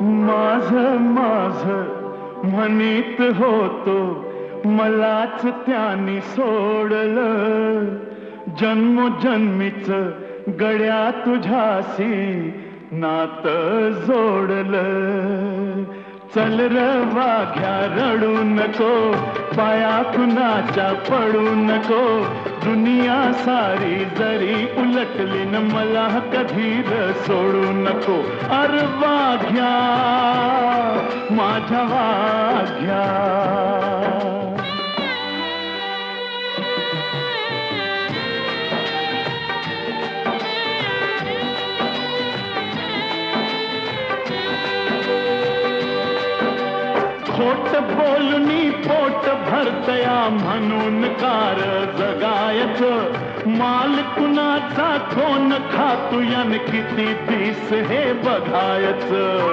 माझ माझ म्हणीत होतो. मलाच त्यानी सोडलं. जन्मोजन्मीच गड्या तुझ्याशी नात जोडलं. चल र वाघ्या रडू नको. पाया कुणाच्या पडू नको. दुनिया सारी जरी उलटली न मला कधी सोडू नको। अर वाघ्या माझ्या वाघ्या खोट बोलणी पोट भरतया म्हणून कार जगायच माल कुणाचा कोण खातू? यान किती दिस हे बघायचं?